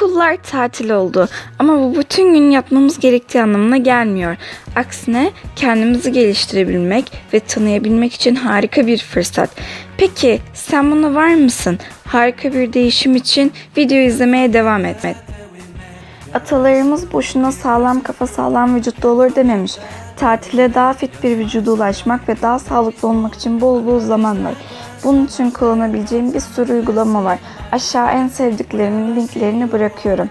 Okullar tatil oldu ama bu bütün gün yatmamız gerektiği anlamına gelmiyor. Aksine kendimizi geliştirebilmek ve tanıyabilmek için harika bir fırsat. Peki sen buna var mısın? Harika bir değişim için video izlemeye devam et. Atalarımız boşuna sağlam kafa sağlam vücutta olur dememiş. Tatile daha fit bir vücuda ulaşmak ve daha sağlıklı olmak için bol bol zaman var. Bunun için kullanabileceğim bir sürü uygulama var. Aşağı en sevdiklerimin linklerini bırakıyorum.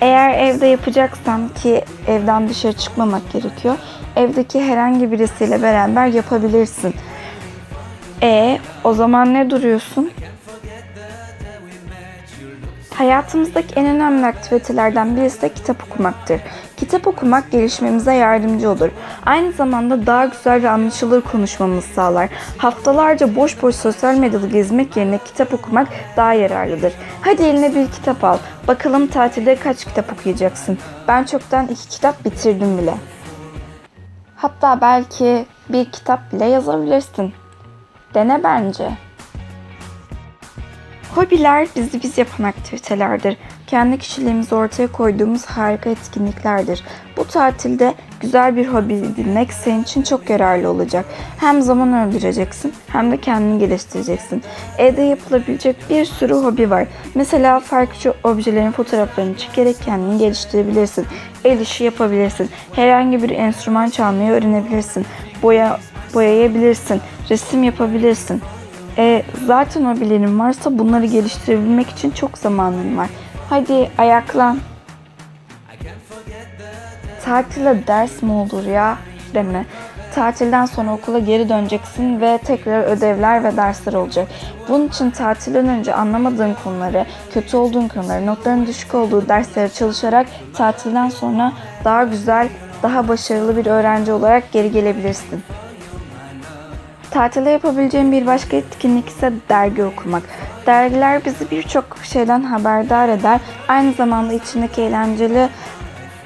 Eğer evde yapacaksam ki evden dışarı çıkmamak gerekiyor. Evdeki herhangi birisiyle beraber yapabilirsin. E o zaman ne duruyorsun? Hayatımızdaki en önemli aktivitelerden birisi de kitap okumaktır. Kitap okumak gelişmemize yardımcı olur. Aynı zamanda daha güzel ve anlaşılır konuşmamızı sağlar. Haftalarca boş boş sosyal medyada gezmek yerine kitap okumak daha yararlıdır. Hadi eline bir kitap al. Bakalım tatilde kaç kitap okuyacaksın? Ben çoktan iki kitap bitirdim bile. Hatta belki bir kitap bile yazabilirsin. Dene bence. Hobiler bizi biz yapan aktivitelerdir. Kendi kişiliğimizi ortaya koyduğumuz harika etkinliklerdir. Bu tatilde güzel bir hobi edinmek senin için çok yararlı olacak. Hem zaman öldüreceksin hem de kendini geliştireceksin. Evde yapılabilecek bir sürü hobi var. Mesela farklı objelerin fotoğraflarını çekerek kendini geliştirebilirsin. El işi yapabilirsin. Herhangi bir enstrüman çalmayı öğrenebilirsin. Boya boyayabilirsin. Resim yapabilirsin. E, zaten hobilerin varsa bunları geliştirebilmek için çok zamanın var. Hadi ayaklan. Tatile ders mi olur ya? Deme. Tatilden sonra okula geri döneceksin ve tekrar ödevler ve dersler olacak. Bunun için tatilden önce anlamadığın konuları, kötü olduğun konuları, notların düşük olduğu derslere çalışarak tatilden sonra daha güzel, daha başarılı bir öğrenci olarak geri gelebilirsin. Tatilde yapabileceğim bir başka etkinlik ise dergi okumak. Dergiler bizi birçok şeyden haberdar eder. Aynı zamanda içindeki eğlenceli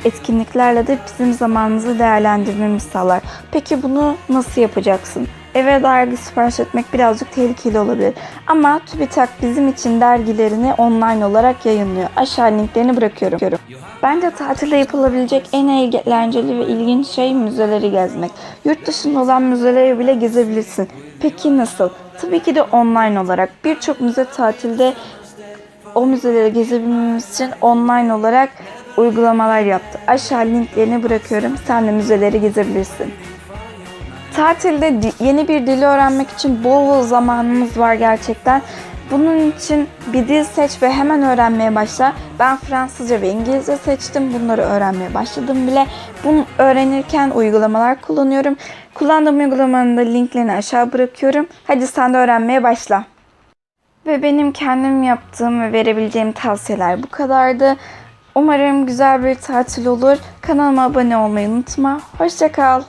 etkinliklerle de bizim zamanımızı değerlendirmemizi sağlar. Peki bunu nasıl yapacaksın? Eve dergi sipariş etmek birazcık tehlikeli olabilir. Ama TÜBİTAK bizim için dergilerini online olarak yayınlıyor. Aşağı linklerini bırakıyorum. Bence tatilde yapılabilecek en eğlenceli ve ilginç şey müzeleri gezmek. Yurt dışında olan müzeleri bile gezebilirsin. Peki nasıl? Tabii ki de online olarak. Birçok müze tatilde o müzeleri gezebilmemiz için online olarak uygulamalar yaptı. Aşağı linklerini bırakıyorum. Sen de müzeleri gezebilirsin. Tatilde yeni bir dili öğrenmek için bol bol zamanımız var gerçekten. Bunun için bir dil seç ve hemen öğrenmeye başla. Ben Fransızca ve İngilizce seçtim. Bunları öğrenmeye başladım bile. Bunu öğrenirken uygulamalar kullanıyorum. Kullandığım uygulamanın da linklerini aşağı bırakıyorum. Hadi sen de öğrenmeye başla. Ve benim kendim yaptığım ve verebileceğim tavsiyeler bu kadardı. Umarım güzel bir tatil olur. Kanalıma abone olmayı unutma. Hoşçakal.